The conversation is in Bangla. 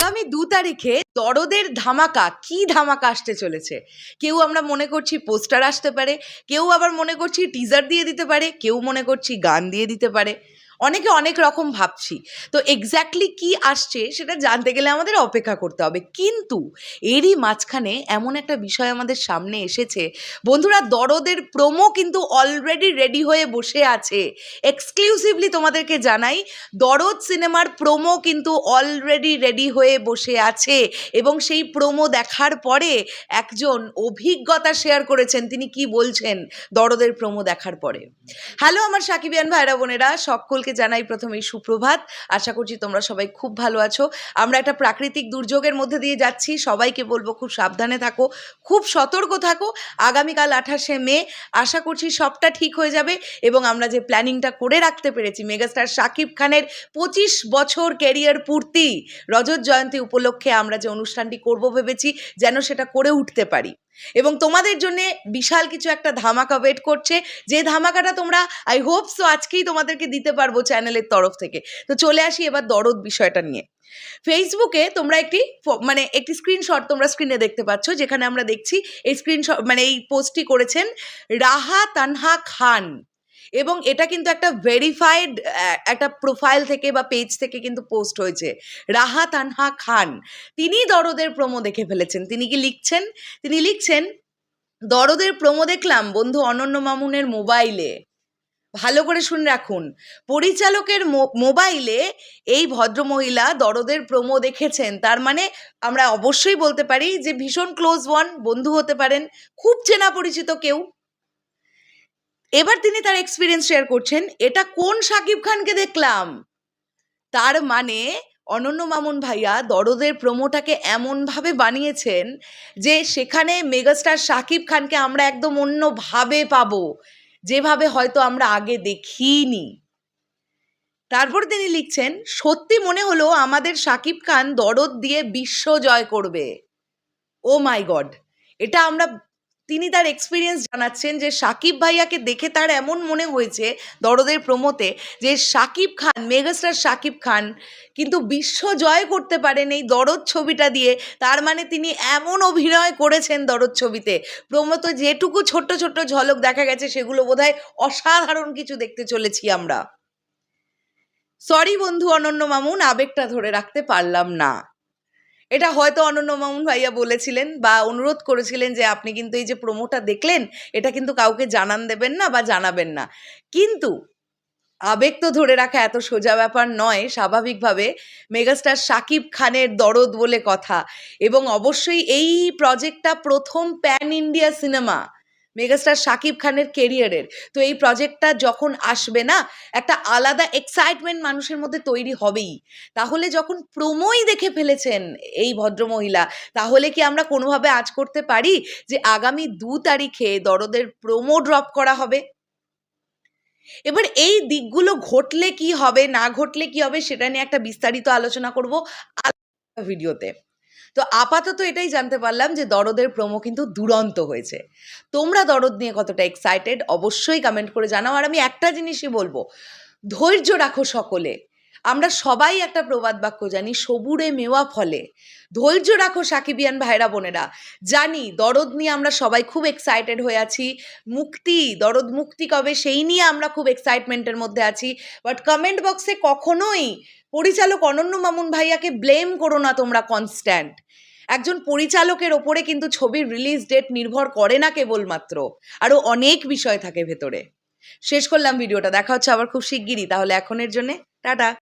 আগামী দু তারিখে দরদের ধামাকা কি ধামাকা আসতে চলেছে? কেউ আমরা মনে করছি পোস্টার আসতে পারে, কেউ আবার মনে করছি টিজার দিয়ে দিতে পারে, কেউ মনে করছি গান দিয়ে দিতে পারে। অনেকে অনেক রকম ভাবছি। তো এক্স্যাক্টলি কি আসছে সেটা জানতে গেলে আমাদের অপেক্ষা করতে হবে। কিন্তু এরই মাঝখানে এমন একটা বিষয় আমাদের সামনে এসেছে। বন্ধুরা, দরদের প্রোমো কিন্তু অলরেডি রেডি হয়ে বসে আছে। এক্সক্লুসিভলি তোমাদেরকে জানাই, দরদ সিনেমার প্রোমো কিন্তু অলরেডি রেডি হয়ে বসে আছে। এবং সেই প্রোমো দেখার পরে একজন অভিজ্ঞতা শেয়ার করেছেন। তিনি কি বলছেন দরদের প্রোমো দেখার পরে? হ্যালো আমার সাকিবিয়ান ভাইরা বোনেরা, সকলকে জানাই প্রথমেই সুপ্রভাত। আশা করছি তোমরা সবাই খুব ভালো আছো। আমরা একটা প্রাকৃতিক দুর্যোগের মধ্যে দিয়ে যাচ্ছি। সবাইকে বলব খুব সাবধানে থাকো, খুব সতর্ক থাকো। আগামীকাল আঠাশে মে, আশা করছি সবটা ঠিক হয়ে যাবে এবং আমরা যে প্ল্যানিংটা করে রাখতে পেরেছি, মেগাস্টার শাকিব খানের পঁচিশ বছর ক্যারিয়ার পূর্তি, রজত জয়ন্তী উপলক্ষে আমরা যে অনুষ্ঠানটি করব ভেবেছি, যেন সেটা করে উঠতে পারি। এবং তোমাদের জন্য বিশাল কিছু একটা ধামাকা ওয়েট করছে। যে ধামাকাটা তোমরা আই হোপ সো আজকেই তোমাদেরকে দিতে পারব চ্যানেলের তরফ থেকে। তো চলে আসি এবার দরদ বিষয়টা নিয়ে। ফেসবুকে তোমরা একটি মানে একটি স্ক্রিনশট তোমরা স্ক্রিনে দেখতে পাচ্ছ, যেখানে আমরা দেখছি এই স্ক্রিনশট মানে এই পোস্টটি করেছেন রাহা তানহা খান। এবং এটা কিন্তু একটা ভেরিফাইড একটা প্রোফাইল থেকে বা পেজ থেকে কিন্তু পোস্ট হয়েছে। রাহা তানহা খান তিনি দরদের প্রোমো দেখে ফেলেছেন। তিনি কি লিখছেন? তিনি লিখছেন, দরদের প্রোমো দেখলাম, বন্ধু অনন্য মামুনের মোবাইলে ভালো করে শুনে রাখুন, পরিচালকের মোবাইলে এই ভদ্রমহিলা দরদের প্রোমো দেখেছেন। তার মানে আমরা অবশ্যই বলতে পারি যে ভীষণ ক্লোজ ওয়ান বন্ধু হতে পারেন, খুব চেনা পরিচিত কেউ। এবার তিনি তার এক্সপিরিয়েন্স শেয়ার করছেন, এটা কোন সাকিব খানকে দেখলাম? তার মানে অনন্য মামুন ভাইয়া দরদের প্রোমোটাকে এমনভাবে বানিয়েছেন যে সেখানে মেগাস্টার শাকিব খানকে আমরা একদম অন্যভাবে পাব, যেভাবে হয়তো আমরা আগে দেখিনি। তারপর তিনি লিখছেন, সত্যি মনে হলো আমাদের শাকিব খান দরদ দিয়ে বিশ্ব জয় করবে। ও মাই গড এটা আমরা তিনি তার এক্সপিরিয়েন্স জানাচ্ছেন যে সাকিব ভাইয়াকে দেখে তার এমন মনে হয়েছে দরদের প্রমোতে যে সাকিব খান, মেগাস্টার সাকিব খান কিন্তু বিশ্ব জয় করতে পারেন এই দরদ ছবিটা দিয়ে। তার মানে তিনি এমন অভিনয় করেছেন দরদ ছবিতে। প্রমোত যেটুকু ছোট্ট ছোট্ট ঝলক দেখা গেছে সেগুলো বোধহয় অসাধারণ কিছু দেখতে চলেছি আমরা। সরি বন্ধু অনন্য মামুন, আবেগটা ধরে রাখতে পারলাম না। এটা হয়তো অনন্য মামুন ভাইয়া বলেছিলেন বা অনুরোধ করেছিলেন যে আপনি কিন্তু এই যে প্রোমোটা দেখলেন, এটা কিন্তু কাউকে জানান দেবেন না বা জানাবেন না। কিন্তু আবেগ তো ধরে রাখা এত সোজা ব্যাপার নয়, স্বাভাবিকভাবে মেগাস্টার সাকিব খানের দরদ বলে কথা। এবং অবশ্যই এই প্রজেক্টটা প্রথম pan India cinema megastar Shakib খানের কেরিয়ারের তো এই প্রজেক্টটা যখন আসবে না, একটা আলাদা এক্সাইটমেন্ট মানুষের মধ্যে তৈরি হবেই। তাহলে যখন প্রোমোই দেখে ফেলেছেন এই ভদ্রমহিলা, তাহলে কি আমরা কোনোভাবে আজ করতে পারি যে আগামী দু তারিখে দরদের প্রোমো ড্রপ করা হবে? এবার এই দিকগুলো ঘটলে কি হবে, না ঘটলে কি হবে, সেটা নিয়ে একটা বিস্তারিত আলোচনা করব ভিডিওতে। তো আপাতত এটাই জানতে পারলাম যে দরদের প্রোমো কিন্তু দুরন্ত হয়েছে। তোমরা দরদ নিয়ে কতটা এক্সাইটেড অবশ্যই কমেন্ট করে জানাও। আর আমি একটা জিনিসই বলব, ধৈর্য রাখো সকলে। আমরা সবাই একটা প্রবাদ বাক্য জানি, সবুরে মেওয়া ফলে। ধৈর্য রাখো সাকিবিয়ান ভাইরা বোনেরা। জানি, দরদ নিয়ে আমরা সবাই খুব এক্সাইটেড হয়ে আছি। মুক্তি, দরদ মুক্তি কবে, সেই নিয়ে আমরা খুব এক্সাইটমেন্টের মধ্যে আছি। বাট কমেন্ট বক্সে কখনোই পরিচালক অনন্য মামুন ভাইয়াকে ব্লেম করো না তোমরা কনস্ট্যান্ট একজন পরিচালকের ওপরে কিন্তু ছবির রিলিজ ডেট নির্ভর করে না কেবলমাত্র। আরও অনেক বিষয় থাকে ভেতরে। শেষ করলাম ভিডিওটা। দেখা হচ্ছে আবার খুব শিগগিরই। তাহলে এখনের জন্যে, টাটা।